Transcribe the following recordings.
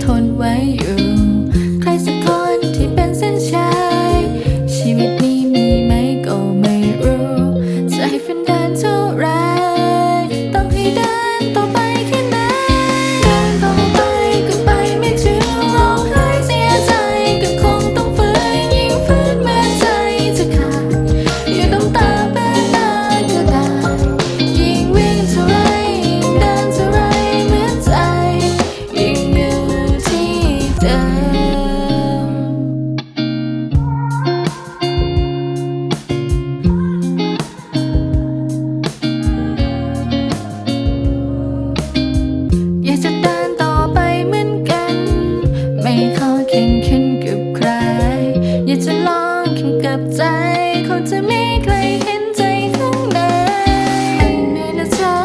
thôn ขอแข่งขันกับใคร อยากจะลองแข่งกับใจคงจะไม่ใครเห็นใจข้างในไม่น่าจอ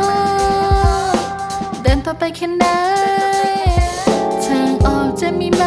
เดินต่อไปแค่ไหนทางออกจะมีไหม